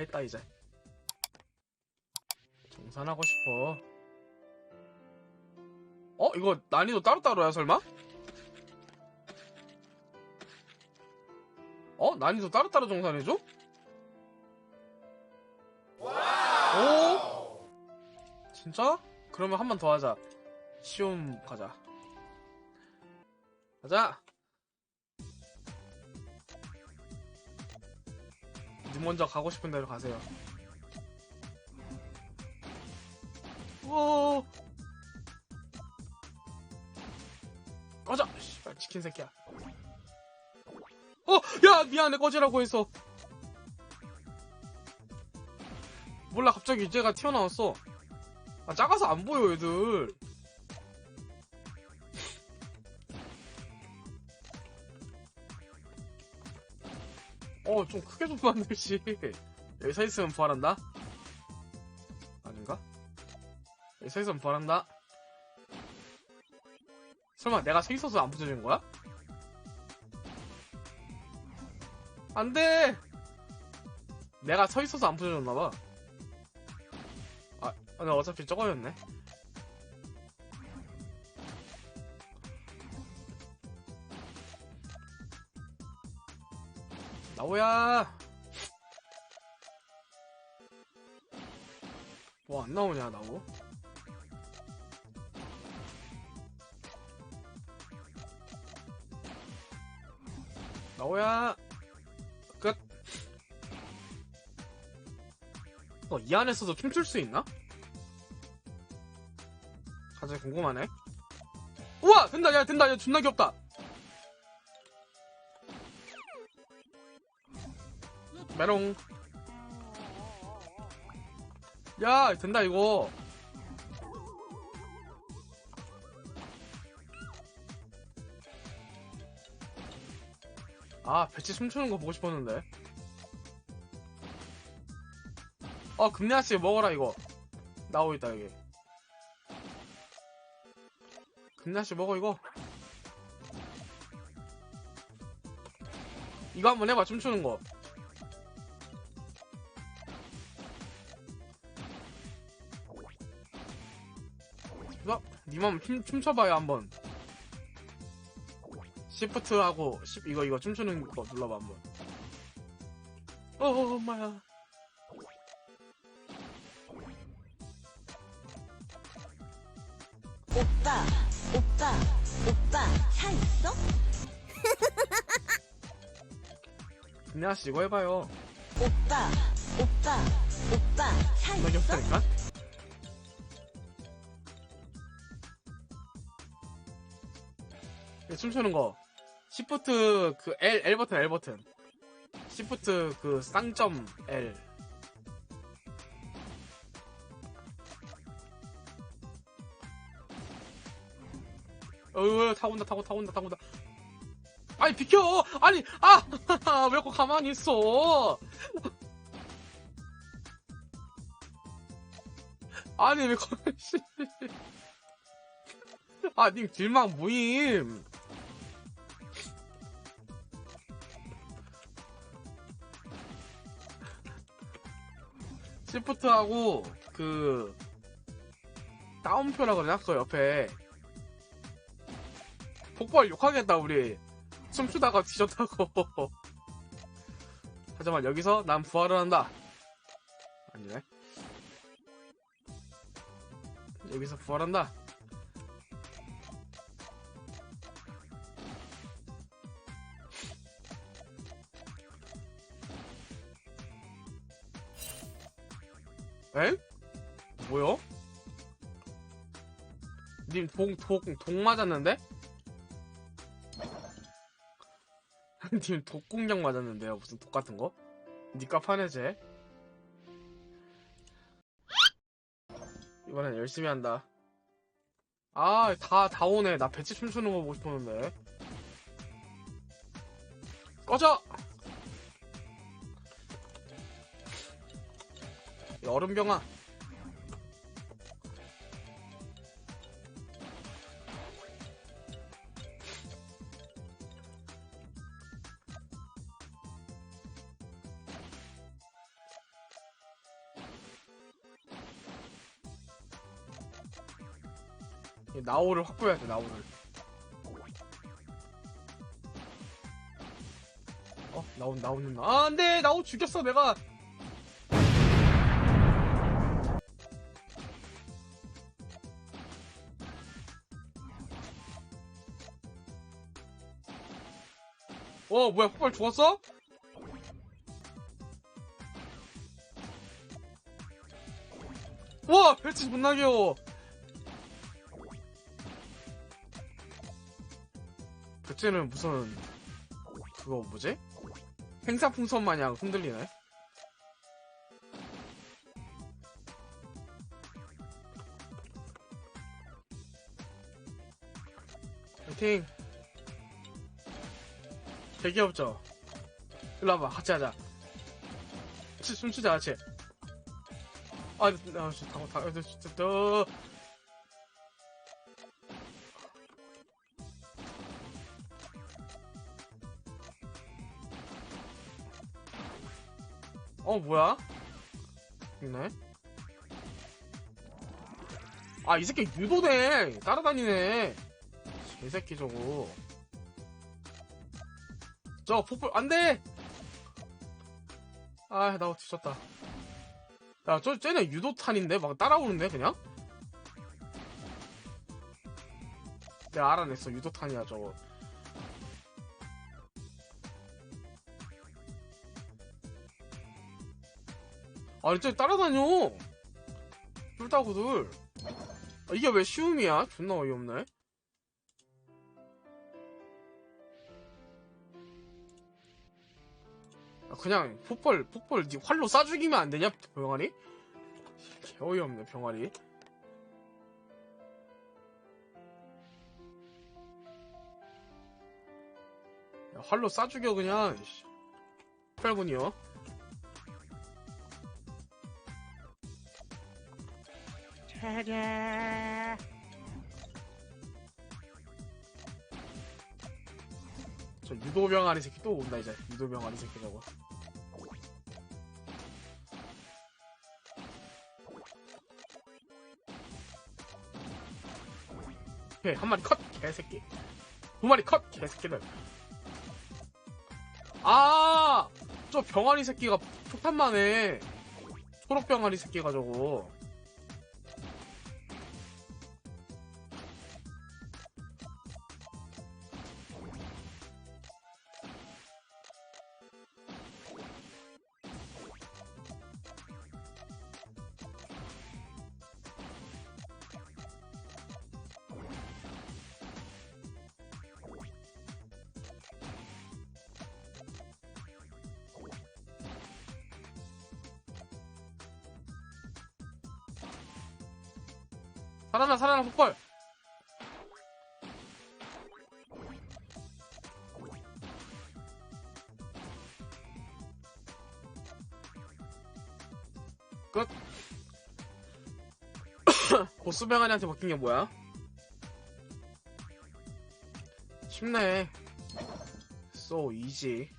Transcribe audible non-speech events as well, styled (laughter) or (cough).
했다 이제 정산하고 싶어 어? 이거 난이도 따로따로야 설마? 어? 난이도 따로따로 정산해줘? 오? 진짜? 그러면 한 번 더 하자 시험 가자 가자 님 먼저 가고 싶은 데로 가세요. 오! 꺼져! 씨발 치킨 새끼야. 어! 야 미안해 꺼지라고 해서. 몰라 갑자기 이제가 튀어나왔어. 아 작아서 안 보여 애들 어 좀 크게 좀 만들지 여기 서 있으면 부활한다. 아닌가? 여기 서 있으면 부활한다. 설마 내가 서 있어서 안 부서지는 거야? 안 돼! 내가 서 있어서 안 부서졌나봐. 아 근데 어차피 저거였네 나오야. 뭐 안 나오냐 나오? 나오야. 끝. 어, 이 안에서도 춤출 수 있나? 가장 궁금하네. 우와! 된다 야 된다. 야 존나 귀엽다 메롱. 야 된다 이거. 아 배치 춤추는 거 보고 싶었는데. 어 금리아씨 먹어라 이거. 나오고 있다 여기. 금리아씨 먹어 이거. 이거 한번 해봐 춤추는 거 님 한번 춤, 춤춰봐요 한번. 시프트하고 시, 이거 이거 춤추는 거 눌러봐 한번. 어 엄마야. 오빠, 오빠, 오빠, 차 있어? 금리아씨 이거 해봐요. 오빠, 오빠, 오빠, 차 있어? 춤추는 거. 시프트 그 L L 버튼 L 버튼. 시프트 그 쌍점 L. 어휴 타고 온다 타고 타고 온다 타고 온다. 아니 비켜! 아니 (laughs) 아왜 자꾸 가만히 있어? 아니 왜 가만히 있어? (laughs) 아님 길막 모임 시프트하고 그 다운표라 그러나 그 옆에. 폭발 욕하겠다 우리. 춤추다가 뒤졌다고. (laughs) 하지만 여기서 난 부활을 한다. 아니네. 여기서 부활한다 에? 뭐야? 님 동, 독, 독 맞았는데? (laughs) 님 독공격 맞았는데요 무슨 독 같은 거? 니값 하네 쟤 이번엔 열심히 한다 아 다 다 오네 나 배치 춤추는 거 보고 싶었는데 꺼져 얼음병아. 나오를 확보해야 돼 나오를. 어? 나온 나오는 나. 아, 안돼! 나오 죽였어 내가! 어 뭐야 폭발 죽었어? 와 벨트 존나 귀여워 그때는 무슨 그거 뭐지? 행사풍선 마냥 흔들리네 파이팅 되게 없죠? 일로 와봐 같이 하자 같이 춤추자 같이 아, 아, 씨, 다, 다, 다, 진짜, 너. 어, 뭐야? 있네. 아, 이 새끼 유도네. 따라다니네. 이 새끼 저거. 저 폭불, 안 돼! 아, 나 뒤졌다. 야, 저, 쟤네 유도탄인데? 막 따라오는데, 그냥? 내가 알아냈어, 유도탄이야, 저거. 아니, 쟤 따라다녀! 쫄다구들. 아, 이게 왜 쉬움이야? 존나 어이없네. 그냥 폭벌, 폭벌 니 활로 쏴 죽이면 안 되냐, 병아리? 개 어이없네, 병아리. 야, 활로 쏴 죽여, 그냥. 씨. 폭발군이요. 저 유도병아리 새끼 또 온다, 이제. 유도병아리 새끼 저거. 오케이, 한 마리 컷! 개새끼. 두 마리 컷! 개새끼들. 아! 저 병아리 새끼가 폭탄만 해. 초록 병아리 새끼가 저거. 살아나, 살아나, 폭발! 끝. (coughs) 보스 병아리한테 바뀐 게 뭐야? 쉽네. So easy.